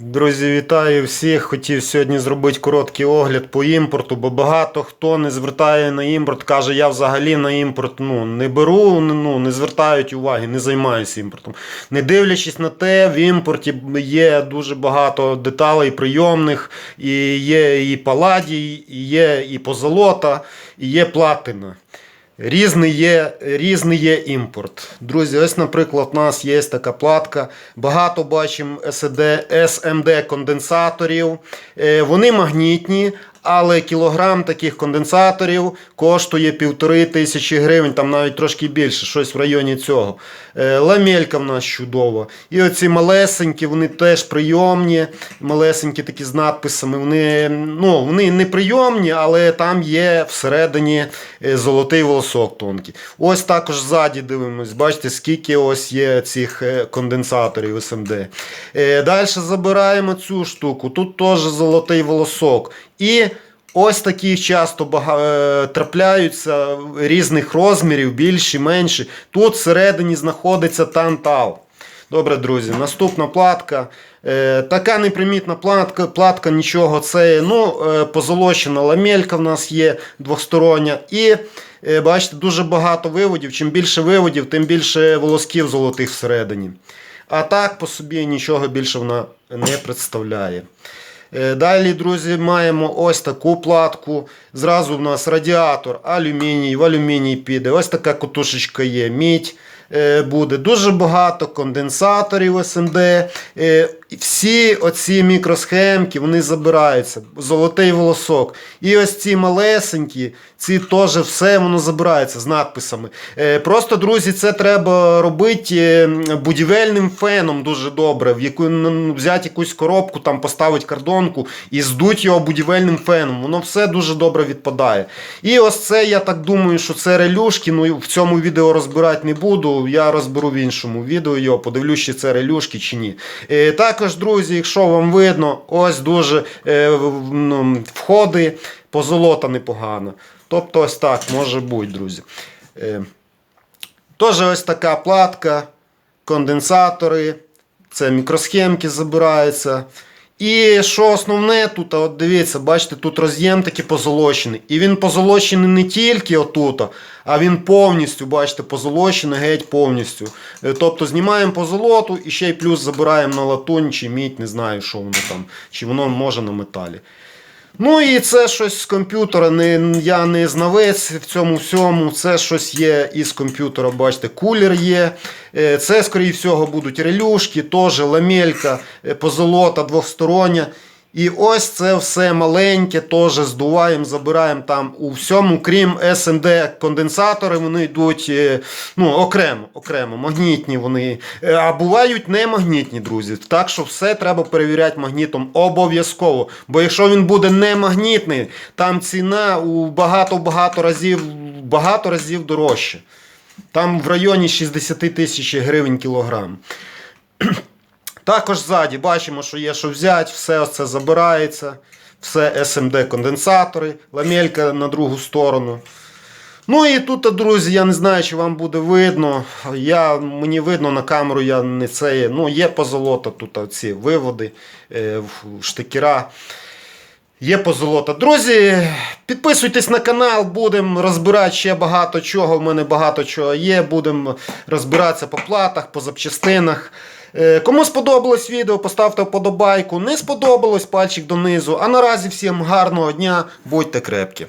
Друзі, вітаю всіх. Хотів сьогодні зробити короткий огляд по імпорту, бо багато хто не звертає на імпорт, каже, я взагалі на імпорт ну, не беру, ну, не звертають уваги, не займаюся імпортом. Не дивлячись на те, в імпорті є дуже багато деталей прийомних, і є і паладій, і є і позолота, і є платина. Різний є, різний є імпорт. Друзі, ось, наприклад, у нас є така платка. Багато бачимо SMD конденсаторів. Е, Вони магнітні, але кілограм таких конденсаторів коштує півтори тисячі гривень, там навіть трошки більше, щось в районі цього. Е, Ламелька в нас чудова. І оці малесенькі, вони теж прийомні, малесенькі такі з надписами. Вони, ну, вони не прийомні, але там є всередині е, золотий волосок тонкий. Ось також ззаді дивимось, бачите, скільки ось є цих е, конденсаторів. Е, Далі забираємо цю штуку. Тут теж золотий волосок. І ось такі часто е, трапляються різних розмірів, більші, менші. Тут всередині знаходиться тантал. Добре, друзі, наступна платка. Е, така непримітна платка, платка нічого. Це ну, е, позолочена ламелька в нас є двостороння. І е, бачите, дуже багато виводів. Чим більше виводів, тим більше волосків золотих всередині. А так по собі нічого більше вона не представляє. Е, Далі, друзі, маємо ось таку платку. Зразу в нас радіатор, алюміній, в алюміній піде. Ось така котушечка є, мідь е, буде. Дуже багато конденсаторів SMD. І Всі оці мікросхемки вони забираються. Золотий волосок. І ось ці малесенькі, ці теж все воно забирається з надписами. Е, Просто, друзі, це треба робити е, будівельним феном дуже добре. В яку, ну, взяти якусь коробку, там поставити кардонку і здуть його будівельним феном. Воно все дуже добре відпадає. І ось це, я так думаю, що це релюшки. Ну, в цьому відео розбирати не буду. Я розберу в іншому відео його, подивлюсь, чи це релюшки чи ні. Е, також, друзі, якщо вам видно, ось дуже е, ну, входи, позолота непогано. Тобто ось так може бути, друзі. Е, Тож ось така платка, конденсатори, це мікросхемки забираються. І що основне тут, от дивіться, бачите, тут роз'єм такий позолочений. І він позолочений не тільки отут, а він повністю, бачите, позолочений геть повністю. Е, Тобто знімаємо позолоту і ще й плюс забираємо на латунь чи мідь, не знаю, що воно там, чи воно може на металі. Ну і це щось з комп'ютера. Не, я не знавець в цьому всьому. Це щось є із комп'ютера. Бачите, кулер є. Е, Це, скоріше всього, будуть релюшки, теж ламелька, е, позолота двостороння. І ось це все маленьке, теж здуваємо, забираємо там у всьому, крім SMD конденсатори, вони йдуть е, ну, окремо, окремо, магнітні вони. Е, А бувають не магнітні, друзі. Так що все треба перевіряти магнітом обов'язково. Бо якщо він буде не магнітний, там ціна у багато-багато разів, багато разів дорожче. Там в районі 60 тисяч гривень кілограм. Також ззаді бачимо, що є що взяти, все це забирається, все SMD конденсатори, ламелька на другу сторону. Ну і тут, друзі, я не знаю, чи вам буде видно. Я, мені видно на камеру, я не це є. Ну, є позолота, тут ці виводи, е, штикера. Є позолота. Друзі, підписуйтесь на канал, будемо розбирати ще багато чого. В мене багато чого є. Будемо розбиратися по платах, по запчастинах. Е, Кому сподобалось відео, поставте вподобайку. Не сподобалось пальчик донизу. А наразі всім гарного дня, будьте крепкі.